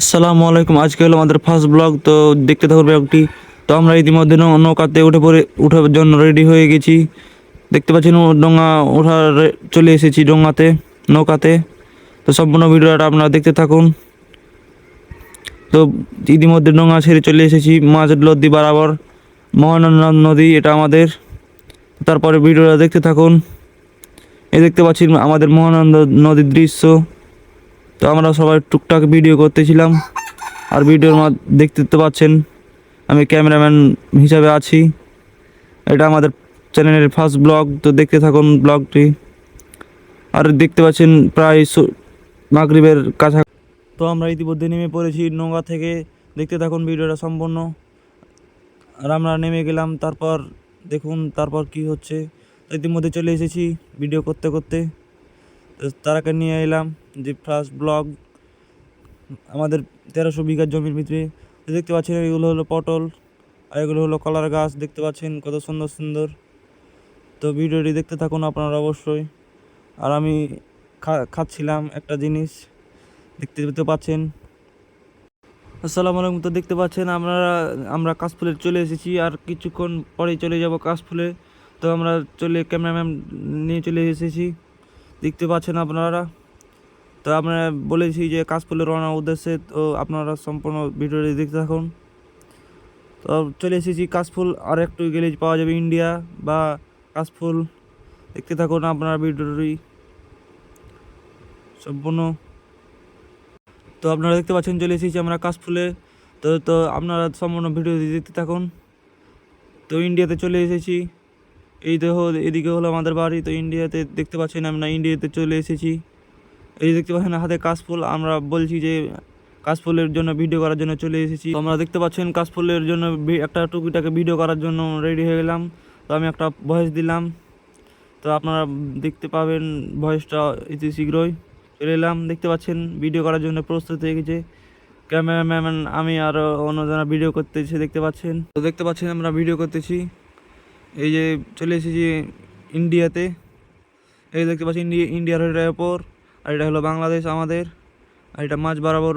আসসালামু আলাইকুম। আজকে হলো আমাদের ফার্স্ট ব্লগ তো দেখতে থাকুন ব্লগটি তো আমরা ইতিমধ্যে নৌকাতে উঠে পড়ে উঠার জন্য রেডি হয়ে গেছি। দেখতে পাচ্ছেন ডোঙা ওঠার চলে এসেছি ডোঙাতে নৌকাতে। তো সম্পূর্ণ ভিডিওটা আপনারা দেখতে থাকুন। তো ইতিমধ্যে ডোঙা ছেড়ে চলে এসেছি মাঝ নদী বরাবর। মহানন্দা নদী, এটা আমাদের। তারপরে ভিডিওটা দেখতে থাকুন। এই দেখতে পাচ্ছি আমাদের মহানন্দ নদীর দৃশ্য। তো আমরা সবাই টুকটাক ভিডিও করতেছিলাম। আর ভিডিওর মাধ্যমে দেখতে তো পাচ্ছেন, আমি ক্যামেরাম্যান হিসাবে আছি। এটা আমাদের চ্যানেলের ফার্স্ট ব্লগ তো দেখতে থাকুন ব্লগটি আর দেখতে পাচ্ছেন প্রায় মাগরিবের কাছা তো আমরা ইতিমধ্যে নেমে পড়েছি নৌকা থেকে। দেখতে থাকুন ভিডিওটা সম্পূর্ণ। আর আমরা নেমে গেলাম, তারপর দেখুন তারপর কি হচ্ছে। ইতিমধ্যে চলে এসেছি ভিডিও করতে করতে। তারাকে নিয়ে এলাম, যে ফার্স্ট ব্লগ আমাদের তেরোশো বিঘা জমির ভিতরে। দেখতে পাচ্ছেন এগুলো হলো পটল, আর এগুলো হলো কলার গাছ, দেখতে পাচ্ছেন কত সুন্দর সুন্দর। তো ভিডিওটি দেখতে থাকুন আপনারা অবশ্যই। আর আমি খাচ্ছিলাম একটা জিনিস, দেখতে পেতে পাচ্ছেন। আসসালামু আলাইকুম, তো দেখতে পাচ্ছেন আমরা আমরা কাশফুলে চলে এসেছি, আর কিছুক্ষণ পরেই চলে যাব কাশফুলে। তো আমরা চলে ক্যামেরাম্যান নিয়ে চলে এসেছি। দেখতে পাচ্ছেন আপনারা। তো আমরা বলেছি যে কাশফুলে রওনার উদ্দেশ্যে, তো আপনারা সম্পূর্ণ ভিডিওটি দেখতে থাকুন। তো চলে এসেছি কাশফুল আর একটু গেলে পাওয়া যাবে ইন্ডিয়া বা কাশফুল। দেখতে থাকুন আপনারা ভিডিওটি। সম্পূর্ণ। তো আপনারা দেখতে পাচ্ছেন, চলে এসেছি আমরা কাশফুলে। তো তো আপনারা সম্পূর্ণ ভিডিও দেখতে থাকুন। তো ইন্ডিয়াতে চলে এসেছি। এই দেখো, এদিকে হলো আমাদের বাড়ি, তো ইন্ডিয়াতে দেখতে পাচ্ছেন আমরা ইন্ডিয়াতে চলে এসেছি। এই দেখতে পাচ্ছেন হাতে কাশফুল, আমরা বলছি যে কাশফুলের জন্য ভিডিও করার জন্য চলে এসেছি। আমরা দেখতে পাচ্ছেন কাশফুলের জন্য একটা টুকিটাকে ভিডিও করার জন্য রেডি হয়ে গেলাম। তো আমি একটা ভয়েস দিলাম। তো আপনারা দেখতে পাবেন ভয়েসটা অতি শীঘ্রই চলে এলাম। দেখতে পাচ্ছেন ভিডিও করার জন্য প্রস্তুত হয়ে গেছে। ক্যামেরাম্যান আমি আর অন্যজনা ভিডিও করতেছি, দেখতে পাচ্ছেন? তো দেখতে পাচ্ছেন আমরা ভিডিও করতেছি। এই যে চলে এসেছি ইন্ডিয়াতে। এই দেখতে পাচ্ছি ইন্ডিয়া ইন্ডিয়ার এটার ওপর আর এটা হলো বাংলাদেশ আমাদের। আর এটা মাঝ বরাবর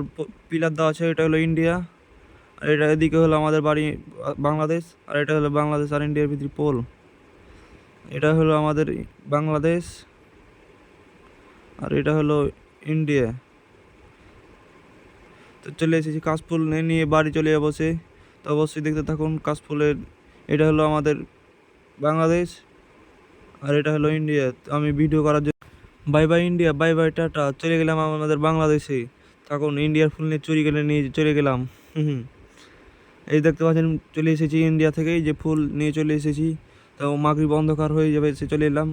পিলার দেওয়া আছে, এটা হলো ইন্ডিয়া। আর এটা এদিকে হলো আমাদের বাড়ি, বাংলাদেশ। আর এটা হলো বাংলাদেশ আর ইন্ডিয়ার ভিতরে পোল। এটা হলো আমাদের বাংলাদেশ। আর এটা হলো ইন্ডিয়া। তো চলে এসেছি কাশফুল নিয়ে বাড়ি চলে যাব সে। তো অবশ্যই দেখতে থাকুন কাশফুলের, এটা হলো আমাদের বাংলাদেশ। আর এটা হলো ইন্ডিয়া। আমি ভিডিও করার জন্য bye bye India, bye bye tata. চলে গেলাম আমাদের বাংলাদেশে। তখন ইন্ডিয়ার ফুল নিয়ে চুরি গেলে নিয়ে চলে গেলাম। হুম। এই দেখতে পাচ্ছেন, চলে এসেছি ইন্ডিয়া থেকে। যে ফুল নিয়ে চলে এসেছি। তো মাগরিব অন্ধকার হয়ে যাবে, সে চলে এলাম।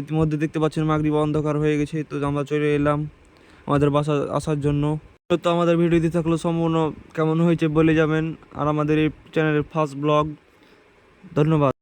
ইতিমধ্যে দেখতে পাচ্ছেন, মাগরিব অন্ধকার হয়ে গেছে। তো আমরা চলে এলাম আমাদের বাসা আসার জন্য। তো আমাদের ভিডিওটি থাকল সম্পূর্ণ কেমন হয়েছে বলে যাবেন। আর আমাদের এই চ্যানেলের ফার্স্ট ব্লগ ধন্যবাদ।